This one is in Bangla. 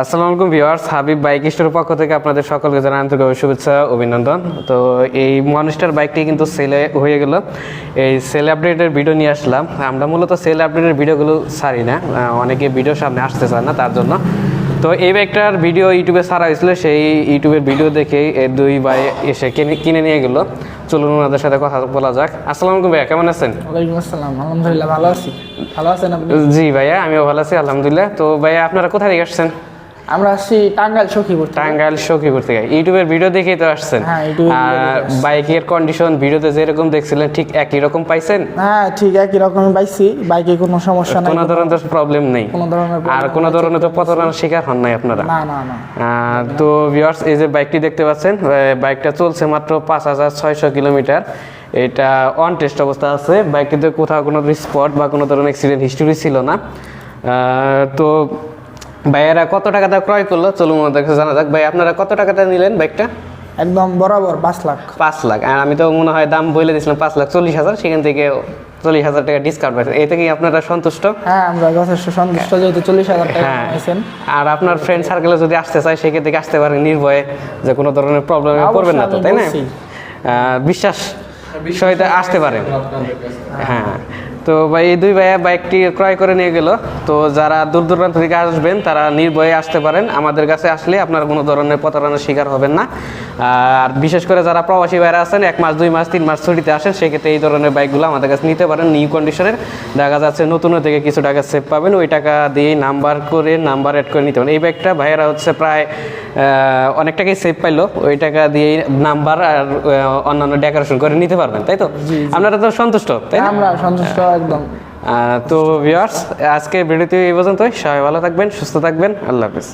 আসসালামু আলাইকুম ভিউয়ার্স হাবিব বাইক স্টোরের পক্ষ থেকে আপনাদের সকলকে জানাই আন্তরিক শুভেচ্ছা অভিনন্দন। তো এই মনিস্টার বাইকটি কিন্তু সেলে হয়ে গেল। এই সেল আপডেটের ভিডিও নিয়ে আসলাম। আমরা মূলত সেল আপডেটের ভিডিওগুলো ছাড়ি না। অনেকে ভিডিও সামনে আসতে চায় না তার জন্য। তো এই বাইকটার ভিডিও ইউটিউবে ছাড়া হয়েছিল। সেই ইউটিউবের ভিডিও দেখে এই দুই ভাই এসে কিনে কিনে নিয়ে গেল। চলুন ওনাদের সাথে কথা বলা যাক। আসসালামু আলাইকুম ভাইয়া কেমন আছেন? ওয়ালাইকুম আসসালাম। আলহামদুলিল্লাহ ভালো আছি। ভালো আছেন আপনি? জি ভাইয়া আমিও ভালো আছি আলহামদুলিল্লাহ। তো ভাইয়া আপনারা কোথায় থেকে আসছেন? আমরা আসছি টাঙ্গাইল সখীপুর টাঙ্গাইল সখীপুর থেকে। ইউটিউবের ভিডিও দেখেই তো আসছেন। হ্যাঁ, আর বাইকের কন্ডিশন ভিডিওতে যেরকম দেখছিলেন ঠিক একই রকম পাইছেন? হ্যাঁ ঠিক একই রকম পাইছি। বাইকে কোনো সমস্যা নাই। কোনো ধরনের প্রবলেম নেই। কোনো ধরনের আর কোনো ধরনের তো প্রতারণার শিকার হন নাই আপনারা। না না না। তো ভিউয়ার্স এই যে বাইকটি দেখতে পাচ্ছেন বাইকটা চলছে মাত্র পাঁচ হাজার ছয়শো কিলোমিটার। এটা অন টেস্ট অবস্থা আছে। বাইকটিতে কোথাও কোনো স্পট বা কোনো ধরনের অ্যাক্সিডেন্ট হিস্টোরি ছিল না। তো ভাইয়েরা কত টাকাতে ক্রয় করল? চলুন জানা যাক। ভাই আপনারা কত টাকাতে নিলেন বাইকটা? একদম বরাবর পাঁচ লাখ। পাঁচ লাখ। আর আমি তো মনে হয় দাম বলে দিয়েছিলাম পাঁচ লাখ চল্লিশ হাজার সেখান থেকে চল্লিশ হাজার টাকা ডিসকাউন্ট পাইছেন। এতে কি আপনারা সন্তুষ্ট? হ্যাঁ আমরা যথেষ্ট সন্তুষ্ট যেহেতু চল্লিশ হাজার টাকা হ্যাঁ। নিয়েছেন আর আপনার ফ্রেন্ড সার্কেলে যদি আসতে চায় সেক্ষেত্রে কি আসতে পারেন নির্ভয়ে যে কোনো ধরনের প্রবলেমে পড়বেন না তো তাই না? আহ, বিশ্বাস সহিত আসতে পারেন। হ্যাঁ। তো ভাই এই দুই ভাইয়া বাইকটি ক্রয় করে নিয়ে গেল। তো যারা দূর দূরান্ত থেকে আসবেন তারা নির্ভয়ে আসতে পারেন। আমাদের কাছে আসলে আপনার কোনো ধরনের প্রতারণার শিকার হবেন না। আর বিশেষ করে যারা প্রবাসী ভাইরা আছেন এক মাস দুই মাস তিন মাস ছুটিতে আসেন সেক্ষেত্রে এই ধরনের বাইকগুলো আমাদের কাছে নিতে পারেন। নিউ কন্ডিশনের। দেখা যাচ্ছে নতুন থেকে কিছু টাকা সেভ পাবেন। ওই টাকা দিয়েই নাম্বার করে নাম্বার অ্যাড করে নিতে পারেন। এই বাইকটা ভাইয়েরা হচ্ছে প্রায় আহ, অনেক টাকাই সেভ পাইলো। ওই টাকা দিয়েই নাম্বার আর অন্যান্য ডেকোরেশন করে নিতে পারবেন তাই তো? আপনারা তো সন্তুষ্ট তাই আমরা সন্তুষ্ট একদম। তো ভিউয়ার্স আজকে ভিডিওতে এই পর্যন্তই। সবাই ভালো থাকবেন সুস্থ থাকবেন। আল্লাহ হাফিজ।